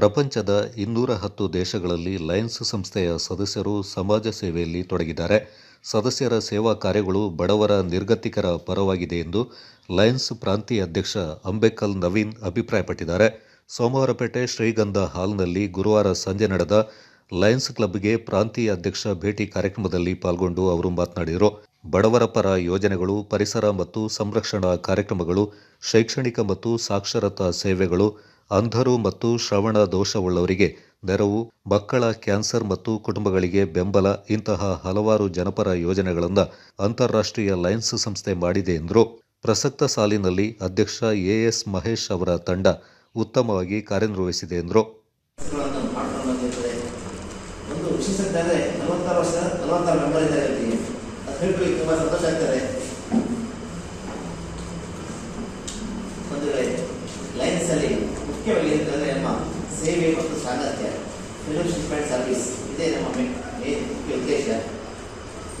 ಪ್ರಪಂಚದ ಇನ್ನೂರ ಹತ್ತು ದೇಶಗಳಲ್ಲಿ ಲಯನ್ಸ್ ಸಂಸ್ಥೆಯ ಸದಸ್ಯರು ಸಮಾಜ ಸೇವೆಯಲ್ಲಿ ತೊಡಗಿದ್ದಾರೆ. ಸದಸ್ಯರ ಸೇವಾ ಕಾರ್ಯಗಳು ಬಡವರ ನಿರ್ಗತಿಕರ ಪರವಾಗಿದೆ ಎಂದು ಲಯನ್ಸ್ ಪ್ರಾಂತೀಯ ಅಧ್ಯಕ್ಷ ಅಂಬೇಕಲ್ ನವೀನ್ ಅಭಿಪ್ರಾಯಪಟ್ಟಿದ್ದಾರೆ. ಸೋಮವಾರಪೇಟೆ ಶ್ರೀಗಂಧ ಹಾಲ್ನಲ್ಲಿ ಗುರುವಾರ ಸಂಜೆ ನಡೆದ ಲಯನ್ಸ್ ಕ್ಲಬ್ಗೆ ಪ್ರಾಂತೀಯ ಅಧ್ಯಕ್ಷ ಭೇಟಿ ಕಾರ್ಯಕ್ರಮದಲ್ಲಿ ಪಾಲ್ಗೊಂಡು ಅವರು ಮಾತನಾಡಿದರು. ಬಡವರ ಪರ ಯೋಜನೆಗಳು, ಪರಿಸರ ಮತ್ತು ಸಂರಕ್ಷಣಾ ಕಾರ್ಯಕ್ರಮಗಳು, ಶೈಕ್ಷಣಿಕ ಮತ್ತು ಸಾಕ್ಷರತಾ ಸೇವೆಗಳು ಅಂಧರು ಮತ್ತು ಶ್ರವಣ ದೋಷವುಳ್ಳವರಿಗೆ ನೆರವು, ಮಕ್ಕಳ ಕ್ಯಾನ್ಸರ್ ಮತ್ತು ಕುಟುಂಬಗಳಿಗೆ ಬೆಂಬಲ, ಇಂತಹ ಹಲವಾರು ಜನಪರ ಯೋಜನೆಗಳನ್ನು ಅಂತಾರಾಷ್ಟ್ರೀಯ ಲಯನ್ಸ್ ಸಂಸ್ಥೆ ಮಾಡಿದೆ ಎಂದರು. ಪ್ರಸಕ್ತ ಸಾಲಿನಲ್ಲಿ ಅಧ್ಯಕ್ಷ ಎಎಸ್ ಮಹೇಶ್ ಅವರ ತಂಡ ಉತ್ತಮವಾಗಿ ಕಾರ್ಯನಿರ್ವಹಿಸಿದೆ ಎಂದರು. ಕೆಲಸಗಳನ್ನು ಸೇವೆ ಮತ್ತು ಸಾಮರ್ಥ್ಯ ಫೆಲೋಶಿಪ್ ಆ್ಯಂಡ್ ಸರ್ವಿಸ್ ಇದೇ ನಮ್ಮ ಮೇನ್ ಮುಖ್ಯ ಉದ್ದೇಶ.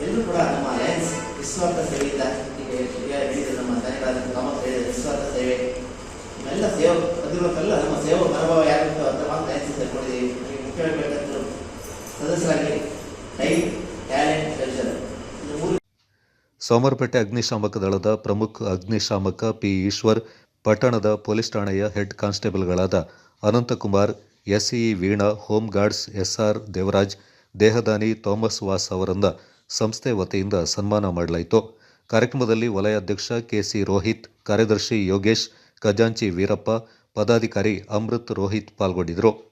ಎಲ್ಲರೂ ಕೂಡ ನಮ್ಮ ಅಲಯನ್ಸ್ ನಿಸ್ವಾರ್ಥ ಸೇವೆಯಿಂದ ಈಗ ಈಗ ಹೇಳಿದ ನಮ್ಮ ತಾಯಿಗಳಾದ ಕಾಮತ್ ಹೇಳಿದ ನಿಸ್ವಾರ್ಥ ಸೇವೆ. ಎಲ್ಲ ಸೇವ ಅದಿರುವಂತೆಲ್ಲ ನಮ್ಮ ಸೇವಾ ಮನೋಭಾವ ಯಾರಿತ್ತು ಅಂತ ಮಾತ್ರ ಅಲಯನ್ಸ್ ಸೇರ್ಕೊಂಡಿದ್ದೀವಿ ನಮಗೆ ಮುಖ್ಯವಾಗಿ ಬೇಕಾದ್ರು ಸದಸ್ಯರಾಗಿ ಟೈಮ್ ಟ್ಯಾಲೆಂಟ್ ಕಲ್ಚರ್ ಸೋಮರಪೇಟೆ ಅಗ್ನಿಶಾಮಕ ದಳದ ಪ್ರಮುಖ ಅಗ್ನಿಶಾಮಕ ಪಿ ಈಶ್ವರ್, ಪಟ್ಟಣದ ಪೊಲೀಸ್ ಠಾಣೆಯ head ಕಾನ್ಸ್ಟೇಬಲ್ಗಳಾದ Ananthakumar, SE Veena, home guards SR Devaraj, ದೇಹದಾನಿ Thomas was ಅವರನ್ನ ಸಂಸ್ಥೆ ವತಿಯಿಂದ ಸನ್ಮಾನ ಮಾಡಲಾಯಿತು. ಕಾರ್ಯಕ್ರಮದಲ್ಲಿ ವಲಯ ಅಧ್ಯಕ್ಷ ಕೆಸಿ ರೋಹಿತ್, ಕಾರ್ಯದರ್ಶಿ ಯೋಗೇಶ್, ಖಜಾಂಚಿ ವೀರಪ್ಪ, ಪದಾಧಿಕಾರಿ ಅಮೃತ್ ರೋಹಿತ್ ಪಾಲ್ಗೊಂಡಿದ್ದರು.